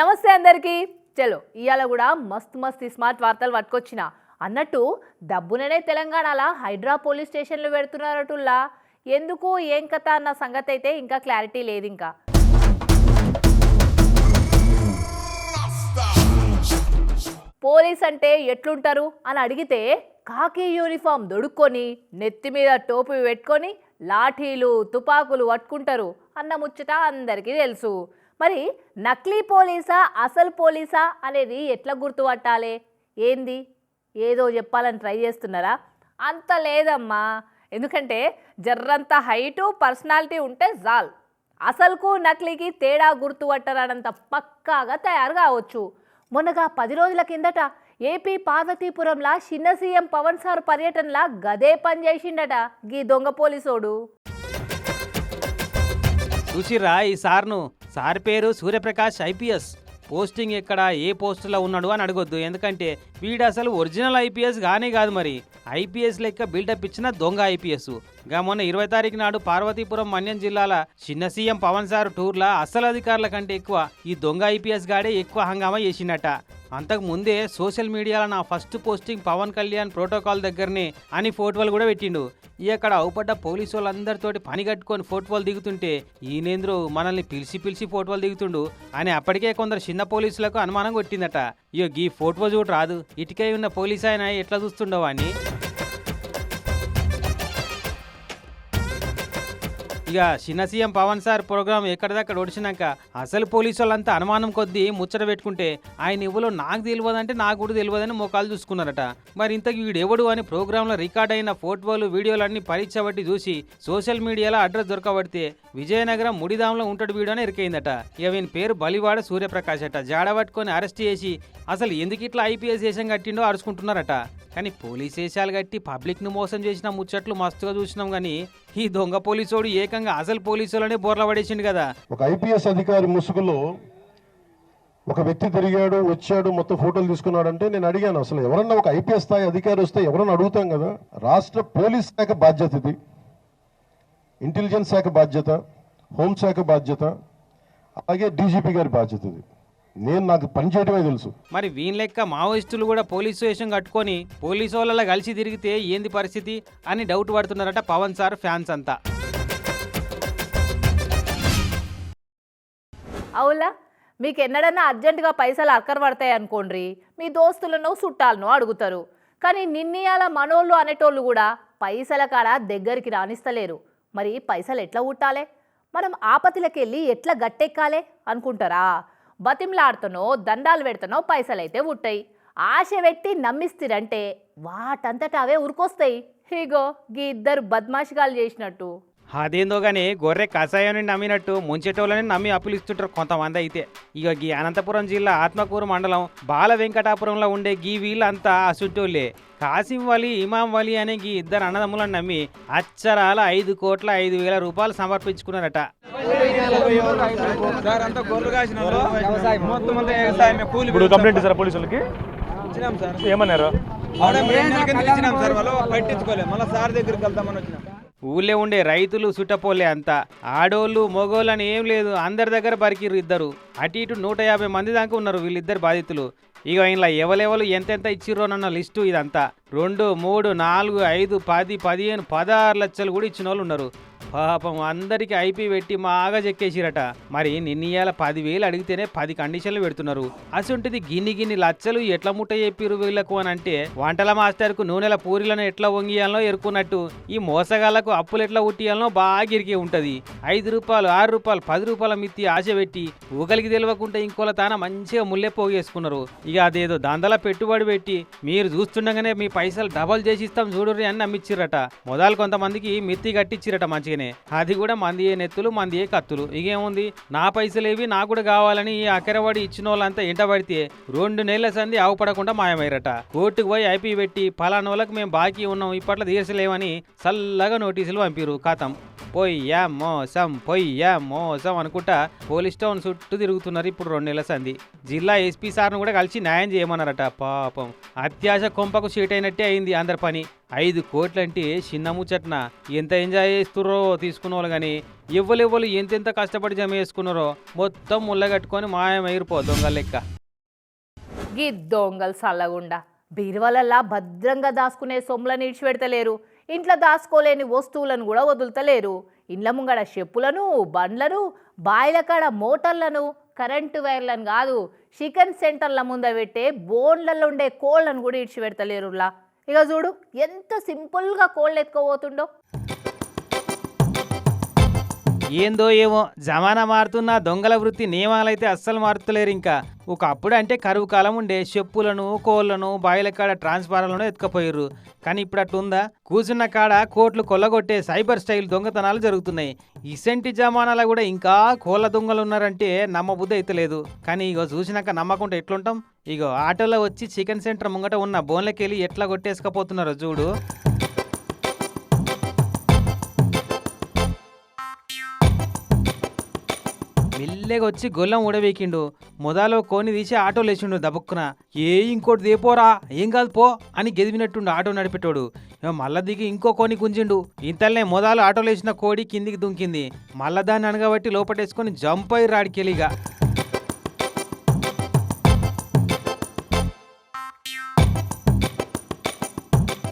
నమస్తే అందరికీ. చలో ఇవాళ కూడా మస్తు మస్తు స్మార్ట్ వార్తలు పట్టుకొచ్చిన. అన్నట్టు డబ్బుననే తెలంగాణలో హైడ్రా పోలీస్ స్టేషన్లు పెడుతున్నారటుల్లా. ఎందుకు ఏం కథ అన్న సంగతి అయితే ఇంకా క్లారిటీ లేదు ఇంకా పోలీస్ అంటే ఎట్లుంటారు అని అడిగితే కాకి యూనిఫామ్ దొడుక్కొని నెత్తి మీద టోపీ పెట్టుకొని లాఠీలు తుపాకులు పట్టుకుంటారు అన్న ముచ్చట అందరికీ తెలుసు. మరి నకిలీ పోలీసా అసలు పోలీసా అనేది ఎట్లా గుర్తుపట్టాలి? ఏంది? ఏదో చెప్పాలని ట్రై చేస్తున్నారా? అంత లేదమ్మా. ఎందుకంటే జర్రంత హైటు పర్సనాలిటీ ఉంటే జాల్. అసలుకు నకిలీకి తేడా గుర్తుపట్టరానంత పక్కాగా తయారు కావచ్చు. మొన్నగా పది రోజుల కిందట ఏపీ పార్వతీపురంలా చిన్న సీఎం పవన్ సార్ పర్యటనలా గదే పని చేసిండట గీ దొంగ పోలీసోడు. చూసిర్రా ఈ సార్ను? సార్ పేరు సూర్యప్రకాష్ ఐపీఎస్. పోస్టింగ్ ఎక్కడ? ఏ పోస్టులో ఉన్నాడు అని అడగొద్దు. ఎందుకంటే వీడు అసలు ఒరిజినల్ ఐపీఎస్ కానీ కాదు మరి. ఐపీఎస్ లెక్క బిల్డప్ ఇచ్చిన దొంగ ఐపీఎస్. గా మొన్న ఇరవై తారీఖు నాడు పార్వతీపురం మన్యం జిల్లాల చిన్న సీఎం పవన్ సార్ టూర్ల అసలు అధికారుల కంటే ఎక్కువ ఈ దొంగ ఐపీఎస్ గాడే ఎక్కువ హంగామా చేసిండట. అంతకు ముందే సోషల్ మీడియాలో నా first posting Pawan Kalyan protocol దగ్గరనే అని ఫోటోలు కూడా పెట్టిండు. ఈ అక్కడ అవుపడ్డ పోలీసు వాళ్ళందరితోటి పని కట్టుకొని ఫోటోలు దిగుతుంటే ఈయనేంద్రు మనల్ని పిలిచి పిలిచి ఫోటోలు దిగుతుండు అని అప్పటికే కొందరు చిన్న పోలీసులకు అనుమానం కొట్టిందట. ఇయో గీ ఫోటో చూడు రాదు. ఇటుకై ఉన్న పోలీస్ ఆయన ఎట్లా చూస్తుండవు అని ఇక చిన్న సీఎం పవన్ సార్ ప్రోగ్రామ్ ఎక్కడిదక్కడ ఒడిచినాక అసలు పోలీసు వాళ్ళంతా అనుమానం కొద్దీ ముచ్చట పెట్టుకుంటే ఆయన ఎవరో నాకు తెలియదంటే నాకు కూడా తెలియదని మోకాలు చూసుకున్నారట. మరి ఇంతకు వీడు ఎవడు అని ప్రోగ్రాంలో రికార్డ్ అయిన ఫోటోలు వీడియోలు అన్ని పరీక్షబట్టి చూసి సోషల్ మీడియాలో అడ్రస్ దొరకబడితే విజయనగరం ముడిదాంలో ఉంటాడు వీడు అని ఎరికైందట. ఇక వీని పేరు బలివాడ సూర్యప్రకాష్ అట. జాడ పట్టుకొని అరెస్ట్ చేసి అసలు ఎందుకు ఇట్లా ఐపీఎస్ దేశం కట్టిండో అరుచుకుంటున్నారట. కానీ పోలీస్ వేషాలు కట్టి పబ్లిక్ను మోసం చేసిన ముచ్చట్లు మస్తుగా చూసినాం కానీ ఈ దొంగ పోలీసోడు ఏకంగా అసలు పోలీసులనే బోర్ల పడేసిండు కదా. ఒక ఐపీఎస్ అధికారి ముసుగులో ఒక వ్యక్తి తిరిగాడు వచ్చాడు మొత్తం ఫోటోలు తీసుకున్నాడంటే నేను అడిగాను అసలు ఎవరన్నా ఒక ఐపీఎస్ స్థాయి అధికారి వస్తే ఎవరన్నా అడుగుతాం కదా? రాష్ట్ర పోలీస్ శాఖ బాధ్యత ఇది. ఇంటెలిజెన్స్ శాఖ బాధ్యత హోంశాఖ బాధ్యత అలాగే డీజీపీ గారి బాధ్యత ఇది. నేను నాకు పనిచేయడమే తెలుసు. మరి వీని లెక్క మావోయిస్టులు కూడా పోలీసు వేషం కట్టుకొని పోలీసు వాళ్ళ కలిసి తిరిగితే ఏంది పరిస్థితి అని డౌట్ పడుతున్నారట పవన్ సార్ ఫ్యాన్స్ అంతా. అవులా? మీకు ఎన్నడన్నా అర్జెంటుగా పైసలు అక్కర పడతాయి అనుకోండి మీ దోస్తులను చుట్టాలను అడుగుతారు. కానీ నిన్నయాల మనోళ్ళు అనేటోళ్ళు కూడా పైసల కాడ దగ్గరికి రానిస్తలేరు మరి పైసలు ఎట్లా ఉట్టాలే మనం ఆపతిలోకి వెళ్ళి ఎట్లా గట్టెక్కాలే అనుకుంటారా? బతిమ్లాడుతానో దండాలు పెడతానో పైసలైతే ఉంటాయి ఆశ పెట్టి నమ్మిస్తారంటే వాటంతట అవే ఉరికొస్తాయి. ఇగో గీ ఇద్దరు బద్మాషిగాలు చేసినట్టు. అదేందో గానీ గొర్రె కషాయాన్ని నమ్మినట్టు ముంచేటోళ్ళని నమ్మి అప్పులు ఇస్తుంటారు కొంతమంది అయితే. ఇక గీ అనంతపురం జిల్లా ఆత్మకూరు మండలం బాల వెంకటాపురంలో ఉండే గీ వీళ్ళంతా అసుట్టోళ్ళే కాసిం వలి ఇమాం వలి అనే గీ ఇద్దరు అన్నదమ్ములను నమ్మి అచ్చరాల ఐదు కోట్ల ఐదు వేల రూపాయలు సమర్పించుకున్నారట. ఏమన్నారు? పట్టించుకోలేదు మళ్ళీ సార్ దగ్గరికి వెళ్తామని వచ్చినాం. ఊళ్ళో ఉండే రైతులు సుట్టపోలే అంతా. ఆడోళ్ళు మొగోళ్ళు అని ఏం లేదు. అందరి దగ్గర బరికిర్రు ఇద్దరు. అటు ఇటు నూట యాభై మంది దాకా ఉన్నారు వీళ్ళిద్దరు బాధితులు. ఇక ఇలా ఎవలెవలు ఎంతెంత ఇచ్చిర్రోనన్న లిస్టు ఇదంతా. రెండు మూడు నాలుగు ఐదు పది పదిహేను పదహారు లక్షలు కూడా ఇచ్చిన వాళ్ళు ఉన్నారు. పాపం అందరికి ఐపీ పెట్టి మాగా చెక్కేసిరట. మరి నిన్నీయాల పదివేలు అడిగితేనే పది కండిషన్లు పెడుతున్నారు. అసొంటిది గిన్ని గిన్ని లచ్చలు ఎట్లా ముట్ట చెప్పిరు వీళ్ళకు అని అంటే వంటల మాస్టర్కు నూనెల పూరీలను ఎట్లా వంగియాలనో ఎరుకున్నట్టు ఈ మోసగాళ్ళకు అప్పులు ఎట్లా ఉట్టియాలనో బాగా ఇరికే ఉంటది. ఐదు రూపాయలు ఆరు రూపాయలు పది రూపాయల మిత్తి ఆశ పెట్టి ఊగలికి తెలియకుండా ఇంకోల తాన మంచిగా ముల్లె పోగేసుకున్నారు. ఇక అదేదో దందల పెట్టుబడి పెట్టి మీరు చూస్తుండగానే మీ పైసలు డబల్ చేసి ఇస్తాం చూడుర్రి అని నమ్మిచ్చిరట. మొదలు కొంతమందికి మిత్తి కట్టించిరట మంచిగానే అది కూడా మందియే నెత్తులు మందియే కత్తులు. ఇకేముంది నా పైసలేవి నాకు కూడా కావాలని ఈ అకెరవాడి ఇచ్చిన వాళ్ళంతా ఎంట పడితే రెండు నెలల సంధి ఆవుపడకుండా మాయమైరట కోర్టుకు పోయి ఐపీ పెట్టి పలానోళ్ళకి మేము బాకీ ఉన్నాం ఇప్పట్లో తీర్చలేమని చల్లగా నోటీసులు పంపిరు కథం పొయ్యా మోసం పొయ్యా మోసం అనుకుంటా పోలీస్ టౌన్ చుట్టూ తిరుగుతున్నారు ఇప్పుడు రెండు నెలల సంది జిల్లా ఎస్పీ సార్ను కూడా కలిసి న్యాయం చేయమన్నారట. పాపం అత్యాశ కొంపకు షీట్ అయినట్టే అయింది అందరి పని. ఐదు కోట్లంటే చిన్న ముచ్చట్న. ఎంత ఎంజాయ్ చేస్తుర్రో తీసుకున్న వాళ్ళు కానీ ఎవ్వలెవ్వలు ఎంతెంత కష్టపడి జమ చేసుకున్నారో మొత్తం ముళ్ళగట్టుకొని మాయమైరిపో దొంగల లెక్క. గీ దొంగలు సల్లగుండా. బీరువలలా భద్రంగా దాచుకునే సొమ్ములను ఇడిచిపెడతలేరు. ఇంట్లో దాచుకోలేని వస్తువులను కూడా వదులుతలేరు. ఇండ్ల ముంగడ చెప్పులను బండ్లను బాయిల కాడ మోటార్లను కరెంటు వైర్లను కాదు చికెన్ సెంటర్ల ముంద పెట్టే బోన్లలో ఉండే కోళ్ళను కూడా ఇడిచిపెడతలేరులా ఇక చూడు ఎంత సింపుల్గా కోళ్ళు ఎత్తుకోబోతుండో ఏందో ఏమో జమానా మారుతున్న దొంగల వృత్తి నియమాలైతే అస్సలు మారుతలేరు ఇంకా. ఒకప్పుడు అంటే కరువు కాలం ఉండే చెప్పులను కోళ్ళను బాయిల కాడ ట్రాన్స్ఫారాలను ఎత్తుకపోయారు కానీ ఇప్పుడు అట్లుందా? కూర్చున్న కాడ కోట్లు కొల్లగొట్టే సైబర్ స్టైల్ దొంగతనాలు జరుగుతున్నాయి. ఇసంటి జమానాలో కూడా ఇంకా కోళ్ళ దొంగలు ఉన్నారంటే నమ్మబుద్ధి అయితే లేదు. కానీ ఇగో చూసినాక నమ్మకుండా ఎట్లుంటాం? ఇగో ఆటోలో వచ్చి చికెన్ సెంటర్ ముంగట ఉన్న బోన్లకెళ్ళి ఎట్లా కొట్టేసుకపోతున్నారో చూడు. మెల్లగా వచ్చి గొల్లం ఊడవేకిండు. మొదలో కోని తీసి ఆటో లేచిండు దబుక్కున. ఏ ఇంకోటి దేపోరా? ఏం కాదు పో అని గెదివినట్టుండు ఆటో నడిపెట్టాడు మళ్ళా దిగి ఇంకో కోని గుంజిండు. ఇంతల్నే మొదలు ఆటో లేచిన కోడి కిందికి దుంకింది. మళ్ళా దాన్ని అనగబట్టి లోపటేసుకొని జంప్ అయ్యి రాడికెలిగా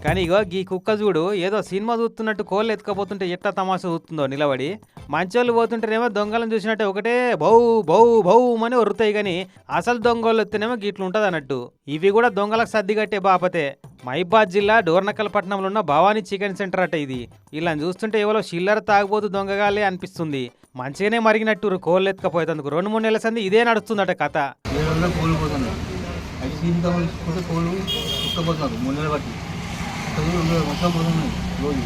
కానీ ఇగో గీ కుక్క చూడు ఏదో సినిమా చూస్తున్నట్టు కోళ్ళు ఎత్తుకపోతుంటే ఎట్లా తమాషా చూస్తుందో నిలబడి. మంచోళ్ళు పోతుంటేనేమో దొంగలను చూసినట్టే ఒకటే బౌ బౌ బౌ అని ఒరుతాయి కానీ అసలు దొంగలు వస్తేనేమో గిట్లు అన్నట్టు ఇవి కూడా దొంగలకు సర్ది కట్టే బాపతే. మహిబాద్ జిల్లా డోర్నకల్ పట్టణంలో ఉన్న భవానీ చికెన్ సెంటర్ అట ఇది. ఇలా చూస్తుంటే ఎవరో చిల్లర తాగిపోతూ దొంగగాలే అనిపిస్తుంది. మంచిగానే మరిగినట్టు కోళ్ళు ఎత్తుకపోయేందుకు రెండు మూడు నెలల సంది ఇదే నడుస్తుందట కథ. కోళ్ళు మూడు నెలలు బట్టి మొత్తం పోతున్నాయి రోజు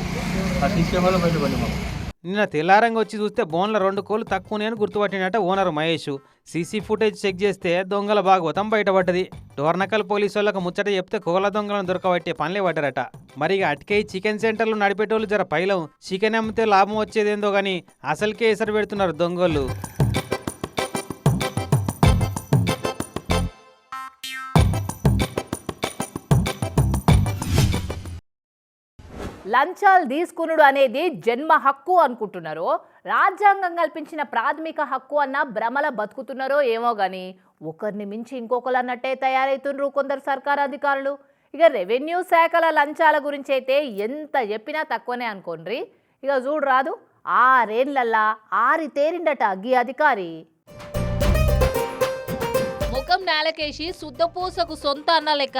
ఆ వల్ల బయటపడి మాకు నిన్న తెల్లారంగా వచ్చి చూస్తే బోన్ల రెండు కోళ్ళు తక్కువనే అని గుర్తుపట్టినట్ట owner Mahesh. CC footage check చేస్తే దొంగల భాగవతం బయటపడ్డది. డోర్నకల్ పోలీసు వాళ్ళకు ముచ్చట చెప్తే కోళ్ళ దొంగలను దొరకబట్టే పనులే పడ్డారట. మరి ఇక అటుకే చికెన్ సెంటర్లు నడిపేటోళ్ళు జర పైలం. చికెన్ అమ్మితే లాభం వచ్చేదేందో కానీ అసలుకే ఎసరు పెడుతున్నారు దొంగోళ్ళు లంచాలు తీసుకునుడు అనేది జన్మ హక్కు అనుకుంటున్నారో? రాజ్యాంగం కల్పించిన ప్రాథమిక హక్కు అన్న భ్రమల బతుకుతున్నారో ఏమో కానీ ఒకరిని మించి ఇంకొకరు అన్నట్టే తయారవుతుండ్రు కొందరు సర్కార్ అధికారులు. ఇక రెవెన్యూ శాఖల లంచాల గురించి అయితే ఎంత చెప్పినా తక్కువనే అనుకోండి ఇక చూడు రాదు ఆరేళ్ళల్లా ఆరి తేరిండట గీ అధికారి. ముఖం నేలకేసి శుద్ధపూసకు సొంత అన్న లెక్క.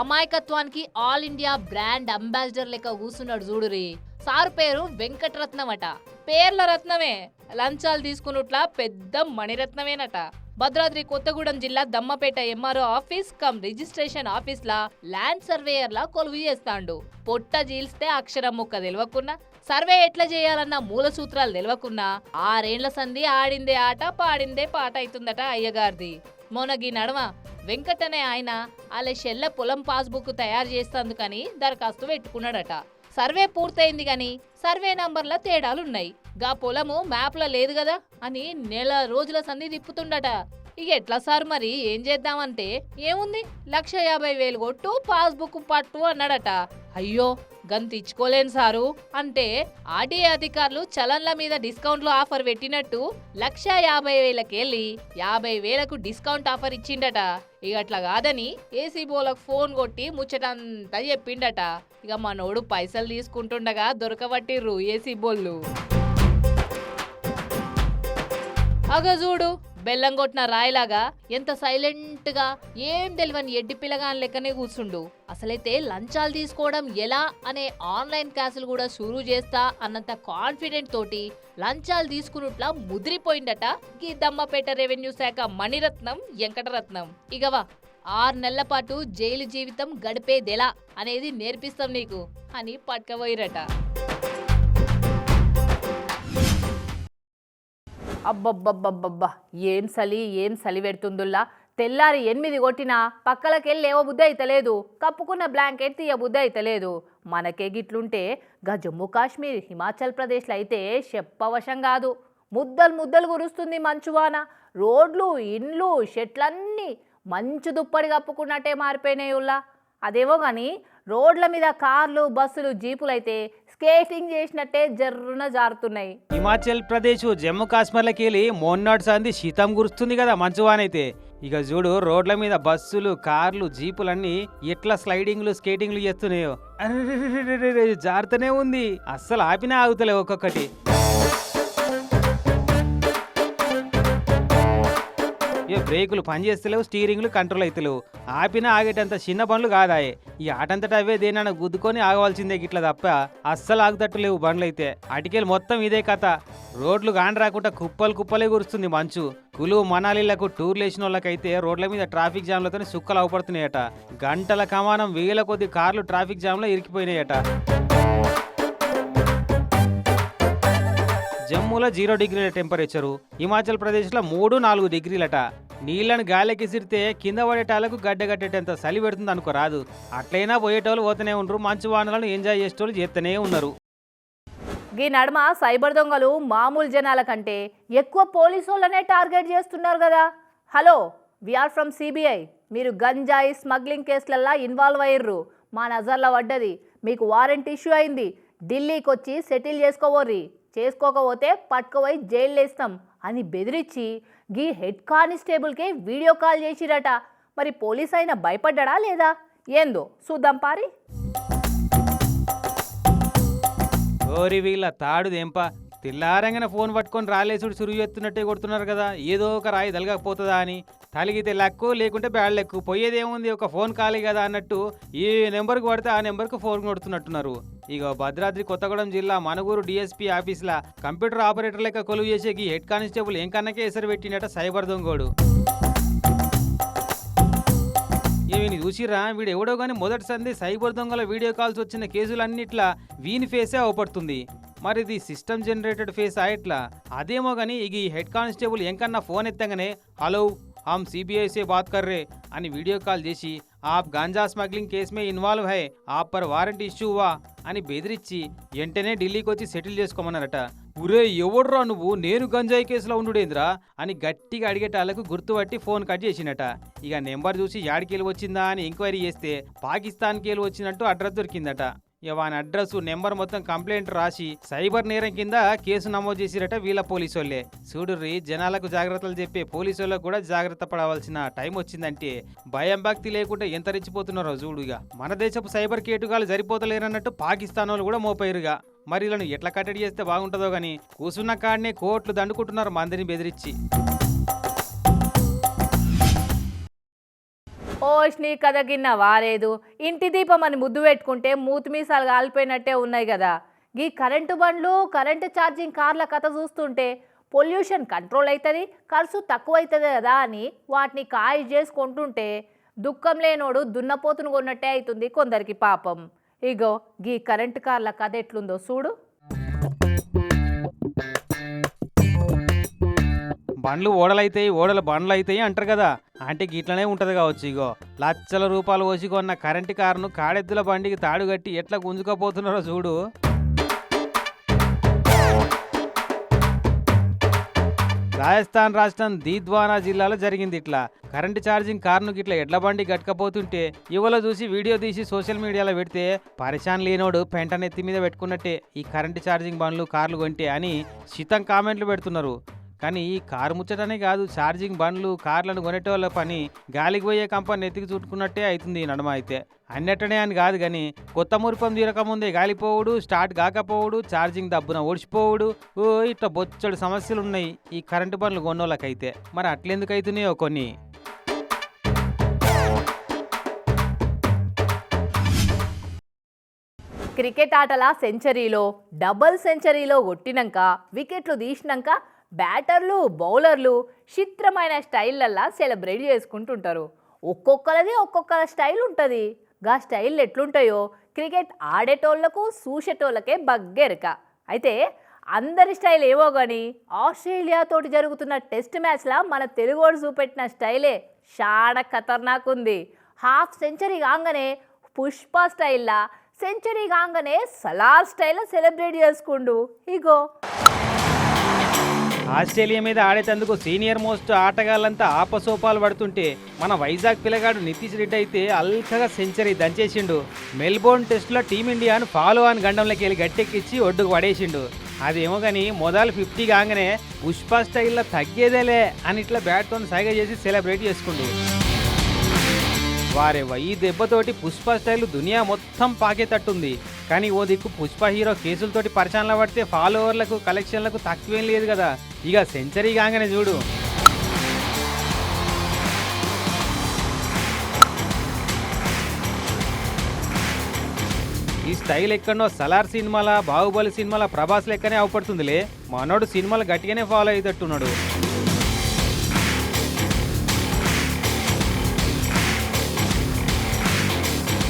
అమాయకత్వానికి ఆల్ ఇండియా బ్రాండ్ అంబాసిడర్ లెక్క కూర్చున్నాడు చూడురి. సార్ పేరు వెంకటరత్నం అట పేర్ల రత్నమే. లంచాలు తీసుకున్నట్ల పెద్ద మణిరత్నమేనట. భద్రాద్రి కొత్తగూడెం జిల్లా Dammapeta MRO office cum registration office లా ల్యాండ్ సర్వేయర్ లా కొలువు చేస్తాండు. పొట్ట జీల్స్తే అక్షరం ముక్క తెలియకున్నా సర్వే ఎట్లా చేయాలన్న మూల సూత్రాలు తెలియకున్నా ఆరేండ్ల సంధి ఆడిందే ఆట పాడిందే పాట అవుతుందట అయ్యగారిది. మొనగి నడమ వెంకటనే ఆయన వాళ్ళ షెల్ల పొలం పాస్బుక్ తయారు చేస్తందుకని దరఖాస్తు పెట్టుకున్నాడట. సర్వే పూర్తయింది గాని సర్వే నంబర్ల తేడాలున్నాయి. గా పొలము మ్యాప్లో లేదు కదా అని నెల రోజుల సంధి తిప్పుతుండట. ఇక ఎట్లా సార్ మరి? ఏం చేద్దామంటే ఏముంది? లక్ష యాభై వేలు కొట్టు పాస్బుక్ పట్టు అన్నాడట. అయ్యో గంతిచ్చుకోలేను సారు. అంటే ఆర్డీఏ అధికారులు చలన్ల మీద డిస్కౌంట్లు ఆఫర్ పెట్టినట్టు లక్ష యాభై వేలకెళ్ళి యాభై వేలకు డిస్కౌంట్ ఆఫర్ ఇచ్చిండట. ఇక అట్లా కాదని ఏసీబోలకు ఫోన్ కొట్టి ముచ్చటంతా చెప్పిండట. ఇక మనోడు పైసలు తీసుకుంటుండగా దొరకబట్టిర్రు ఏసీబోళ్ళు అగ చూడు బెల్లం కొట్టిన రాయిలాగా ఎంత సైలెంట్గా ఏం తెలియని ఎడ్డి పిల్లగాని లెక్కనే కూర్చుండు. అసలైతే లంచాలు తీసుకోవడం ఎలా అనే ఆన్లైన్ క్లాసులు కూడా షురూ చేస్తా అన్నంత కాన్ఫిడెంట్ తోటి లంచాలు తీసుకున్నట్లా ముదిరిపోయిందట ఈ దమ్మపేట రెవెన్యూ శాఖ మణిరత్నం వెంకటరత్నం. ఇగవా ఆరు నెలల పాటు జైలు జీవితం గడిపేదెలా అనేది నేర్పిస్తాం నీకు అని పట్టుకపోయిరట అబ్బబ్బబ్బబ్బబ్బా. ఏం సలి ఏం సలి పెడుతుందుల్లా? తెల్లారి ఎనిమిది కొట్టినా పక్కలకెళ్ళి లేవ బుద్ధి అయితలేదు కప్పుకున్న బ్లాంకెట్ తీయ బుద్ధి అయితలేదు మనకే గిట్లుంటే గా జమ్మూ కాశ్మీర్ హిమాచల్ ప్రదేశ్లో అయితే చెప్పవశం కాదు. ముద్దలు ముద్దలు కురుస్తుంది మంచువాన. రోడ్లు ఇండ్లు షెట్లన్నీ మంచు దుప్పటి కప్పుకున్నట్టే మారిపోయినాయి ఉల్లా అదేమో కానీ రోడ్ల మీద కార్లు బస్సులు జీపులు అయితే స్కేటింగ్ చేసినట్టే జర్రున జారుతున్నాయి. హిమాచల్ ప్రదేశ్ జమ్మూ కాశ్మీర్లకి వెళ్ళి మొన్నటి సంది శీతం కురుస్తుంది కదా మంచువానైతే ఇక చూడు రోడ్ల మీద బస్సులు కార్లు జీపులన్నీ ఎట్లా స్లైడింగ్లు స్కేటింగ్లు చేస్తున్నాయో. జారుతూనే ఉంది. అస్సలు ఆపినా ఆగుతలే ఒక్కొక్కటి. ఇక బ్రేకులు పనిచేస్తలేవు స్టీరింగ్లు కంట్రోల్ అవుతలేవు ఆపినా ఆగేటంత చిన్న పనులు కాదాయే. ఈ ఆటంతటా అవే దేనైనా గుద్దుకొని ఆగవలసిందే గిట్ల తప్ప అస్సలు ఆగుతట్టు లేవు బండ్లు అయితే అటికెళ్ళి మొత్తం ఇదే కథ. రోడ్లు కాని రాకుండా కుప్పలు కుప్పలే కురుస్తుంది మంచు. కులు మనాలిలకు టూర్లు వేసిన వాళ్ళకైతే రోడ్ల మీద ట్రాఫిక్ జామ్లతోనే సుక్కలు అవపడుతున్నాయట. గంటల కమానం వేల కొద్ది కార్లు ట్రాఫిక్ జామ్లో ఇరికిపోయినాయట. జమ్మూలో జీరో డిగ్రీల టెంపరేచరు హిమాచల్ ప్రదేశ్లో మూడు నాలుగు డిగ్రీలట. నీళ్ళను గాలికి సిరితే కింద పడేటాలకు గడ్డ కట్టేటంత చలి పెడుతుంది అనుకో రాదు. అట్లయినా పోయేటోళ్ళు పోతూనే ఉండరు మంచు వానలను ఎంజాయ్ చేసేటోళ్ళు చేస్తూనే ఉన్నారు. ఈ నడుమ సైబర్ దొంగలు మామూలు జనాల కంటే ఎక్కువ పోలీసు వాళ్ళనే టార్గెట్ చేస్తున్నారు కదా. Hello we're from CBI. మీరు గంజాయి స్మగ్లింగ్ కేసులల్లా ఇన్వాల్వ్ అయ్యర్రు. మా నజర్లో పడ్డది. మీకు వారెంట్ ఇష్యూ అయింది. ఢిల్లీకి వచ్చి సెటిల్ చేసుకోవర్రీ చేసుకోకపోతే పట్టుకుపోయి జైలు వేస్తాం అని బెదిరించి గీ హెడ్ కానిస్టేబుల్కే వీడియో కాల్ చేసిరట. మరి పోలీస్ అయినా భయపడ్డా లేదా? ఏందో చూద్దాం పారి. ఓరి వీళ్ళ తాడు దేంపా? తెల్లారంగానే ఫోన్ పట్టుకొని రాలేసుడు సురుగు ఎత్తున్నట్టే కొడుతున్నారు కదా. ఏదో ఒక రాయి తలగకపోతుందా అని. తలిగితే లెక్కు లేకుంటే బ్యాడ్ లెక్కు. పోయేదేముంది ఒక ఫోన్ కాలే కదా అన్నట్టు ఏ నెంబర్కి పడితే ఆ నెంబర్కి ఫోన్ కొడుతున్నట్టున్నారు. ఇక భద్రాద్రి కొత్తగూడెం జిల్లా మనుగూరు డిఎస్పీ ఆఫీసుల కంప్యూటర్ ఆపరేటర్ లెక్క కొలువు చేసేకి హెడ్ కానిస్టేబుల్ ఏం కన్నకే ఎసరు పెట్టినట సైబర్ దొంగోడు. వీని చూసిరా వీడు ఎవడో కానీ మొదటి సంది సైబర్ దొంగల వీడియో కాల్స్ వచ్చిన కేసులన్నిట్లా వీని ఫేసే అవపడుతుంది. మరి ఇది సిస్టమ్ జనరేటెడ్ ఫేస్ ఆయట్లా అదేమో కానీ ఇక ఈ హెడ్ కానిస్టేబుల్ ఎంకన్నా ఫోన్ ఎత్తంగానే హలో ఆమ్ సిబిఐసే బాత్ కర్రే అని వీడియో కాల్ చేసి ఆప్ గాంజా స్మగ్లింగ్ కేసు మే ఇన్వాల్వ్ హై ఆప్ పర్ వారెంట్ ఇష్యూ వా అని బెదిరించి వెంటనే ఢిల్లీకి వచ్చి సెటిల్ చేసుకోమన్నారట. ఉరే ఎవడ్రా నువ్వు? నేను గంజాయి కేసులో ఉండుడేంద్రా? అని గట్టిగా అడిగేటాలకు గుర్తుపట్టి ఫోన్ కట్ చేసినట ఇక నెంబర్ చూసి యాడికెళ్ళి వచ్చిందా అని ఎంక్వైరీ చేస్తే పాకిస్తాన్కి వెళ్ళి వచ్చినట్టు అడ్రస్ దొరికిందట. ఇక వాని అడ్రస్ నెంబర్ మొత్తం కంప్లైంట్ రాసి సైబర్ నేరం కింద కేసు నమోదు చేసిరట వీళ్ళ పోలీసు వాళ్ళే చూడుర్రి జనాలకు జాగ్రత్తలు చెప్పే పోలీసు వాళ్ళకు కూడా జాగ్రత్త పడవలసిన టైం వచ్చిందంటే భయం భక్తి లేకుండా ఎంత రెచ్చిపోతున్నారో చూడుగా మన దేశపు సైబర్ కేటుగాలు సరిపోతలేరన్నట్టు పాకిస్తాన్ వాళ్ళు కూడా మోపైరుగా. మరి వీళ్ళని ఎట్లా కట్టడి చేస్తే బాగుంటుందో గానీ కూసున్న కాడనే కోట్లు దండుకుంటున్నారు మందిని బెదిరించి. ఓష్ని కథ గిన్న వారేదు. ఇంటి దీపం అని ముద్దు పెట్టుకుంటే మూతిమీసాలు కాలిపోయినట్టే ఉన్నాయి కదా ఈ కరెంటు బండ్లు కరెంటు ఛార్జింగ్ కార్ల కథ చూస్తుంటే పొల్యూషన్ కంట్రోల్ అవుతుంది ఖర్చు తక్కువ అవుతుంది కదా అని వాటిని కాయ చేసుకుంటుంటే దుఃఖం లేనోడు దున్నపోతును కొన్నట్టే అవుతుంది కొందరికి పాపం. ఇగో గీ కరెంటు కార్ల కథ ఎట్లుందో చూడు. బండ్లు ఓడలైతాయి ఓడలు బండ్లు అవుతాయి అంటారు కదా. అంటే గిట్లనే ఉంటది కావచ్చు ఇగో. లచ్చల రూపాయలు పోసి కొన్న కరెంటు కారును కాడెద్దుల బండికి తాడు కట్టి ఎట్లా గుంజుకపోతున్నారో చూడు. రాజస్థాన్ రాష్ట్రం దీద్వానా జిల్లాలో జరిగింది ఇట్లా. కరెంటు ఛార్జింగ్ కారును గిట్ల ఎడ్ల బండి గట్టుకపోతుంటే యువలో చూసి వీడియో తీసి సోషల్ మీడియాలో పెడితే పరిశాన్ లేనోడు పెంట నెత్తి మీద పెట్టుకున్నట్టే ఈ కరెంటు ఛార్జింగ్ బండ్లు కార్లు కొంటే అని శితం కామెంట్లు పెడుతున్నారు. కానీ ఈ కారు ముచ్చటనే కాదు. ఛార్జింగ్ బండ్లు కార్లను కొనేటోళ్ళ పని గాలికి పోయే కంపెనీ ఎత్తికి చుట్టుకున్నట్టే అవుతుంది ఈ నడమ అయితే. అన్నట్టనే అని కాదు కానీ కొత్త మురిపం తీరకముందే గాలిపోవుడు స్టార్ట్ కాకపోవుడు ఛార్జింగ్ దబ్బున ఓడిచిపోవుడు. ఓ ఇట్లా బొచ్చడు సమస్యలు ఉన్నాయి ఈ కరెంటు బండ్లు కొన్నోళ్ళకైతే. మరి అట్లెందుకు అవుతున్నాయో కొన్ని. క్రికెట్ ఆటల సెంచరీలో డబుల్ సెంచరీలో కొట్టినాక వికెట్లు తీసినాక బ్యాటర్లు బౌలర్లు చిత్రమైన స్టైల్లల్లా సెలబ్రేట్ చేసుకుంటుంటారు. ఒక్కొక్కరిది ఒక్కొక్క స్టైల్ ఉంటుంది. గా స్టైల్ ఎట్లుంటాయో క్రికెట్ ఆడేటోళ్ళకు చూసేటోళ్ళకే బగ్గెరక. అయితే అందరి స్టైల్ ఏవో కానీ ఆస్ట్రేలియాతోటి జరుగుతున్న టెస్ట్ మ్యాచ్లా మన తెలుగోడు చూపెట్టిన స్టైలే చాలా ఖతర్నాక్ ఉంది హాఫ్ సెంచరీ కాగానే పుష్ప స్టైల్లా సెంచరీ కాగానే సలార్ స్టైల్లో సెలబ్రేట్ చేసుకుండు. ఇగో. ఆస్ట్రేలియా మీద ఆడేటందుకు సీనియర్ మోస్ట్ ఆటగాళ్ళంతా ఆపసోపాలు పడుతుంటే మన వైజాగ్ పిల్లగాడు నితీష్ రెడ్డి అయితే అల్కగా సెంచరీ దంచేసిండు. మెల్బోర్న్ టెస్ట్లో టీమిండియాను ఫాలో ఆన్ గండంలోకి వెళ్ళి గట్టెక్కిచ్చి ఒడ్డుకు పడేసిండు. అదేమో కానీ మొదలు ఫిఫ్టీ కాగానే పుష్ప స్టైల్లో తగ్గేదేలే అని ఇట్లా బ్యాట్తో సైగ చేసి సెలబ్రేట్ చేసుకుండు. వారేవా ఈ దెబ్బతోటి పుష్ప స్టైల్ దునియా మొత్తం పాకేటట్టుంది కానీ ఓ దిక్కు పుష్ప హీరో కేసులతోటి పరిచయంలో పడితే ఫాలోవర్లకు కలెక్షన్లకు తక్కువేం లేదు కదా. ఇక సెంచరీ కాగానే చూడు. ఈ స్టైల్ ఎక్కడనో సలార్ సినిమాల బాహుబలి సినిమాల ప్రభాస్ లెక్కనే అవపడుతుందిలే. మనోడు సినిమాలు గట్టిగానే ఫాలో అయ్యేటట్టున్నాడు.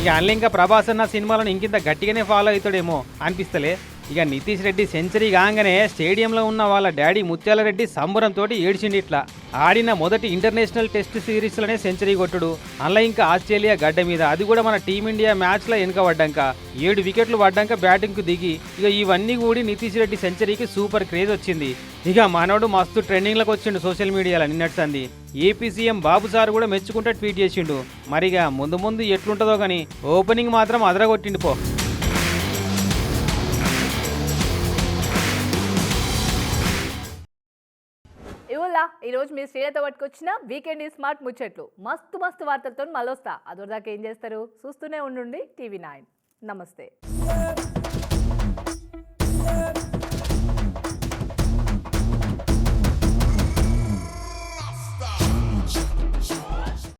ఇక అల్లి ఇంకా ప్రభాస్ అన్న సినిమాలను ఇంకింత గట్టిగానే ఫాలో అవుతాడేమో అనిపిస్తలే. ఇక నితీష్ రెడ్డి సెంచరీ కాగానే స్టేడియంలో ఉన్న వాళ్ళ డాడీ ముత్యాల రెడ్డి సంబరంతో ఏడ్చిండి ఇట్లా. ఆడిన మొదటి ఇంటర్నేషనల్ టెస్ట్ సిరీస్లోనే సెంచరీ కొట్టుడు. అలా ఇంకా ఆస్ట్రేలియా గడ్డ మీద. అది కూడా మన టీమిండియా మ్యాచ్లో వెనుక పడ్డాక ఏడు వికెట్లు పడ్డాక బ్యాటింగ్కు దిగి. ఇక ఇవన్నీ కూడి నితీష్ రెడ్డి సెంచరీకి సూపర్ క్రేజ్ వచ్చింది. ఇక మనోడు మస్తు ట్రెండింగ్లోకి వచ్చిండు సోషల్ మీడియాలో నిన్నటి సంది ఏపీ సీఎం బాబు సార్ కూడా మెచ్చుకుంటే ట్వీట్ చేసిండు. మరిగా ముందు ముందు ఎట్లుంటుందో కానీ ఓపెనింగ్ మాత్రం అదరగొట్టిండి పో. ఈరోజు మీ శ్రీలత పట్టుకొచ్చిన వీకెండ్ ఈ స్మార్ట్ ముచ్చట్లు. మస్తు మస్తు వార్తలతో మళ్ళొస్తా. అదొరదాకా ఏం చేస్తారు? చూస్తూనే ఉండండి టీవీ నైన్. నమస్తే.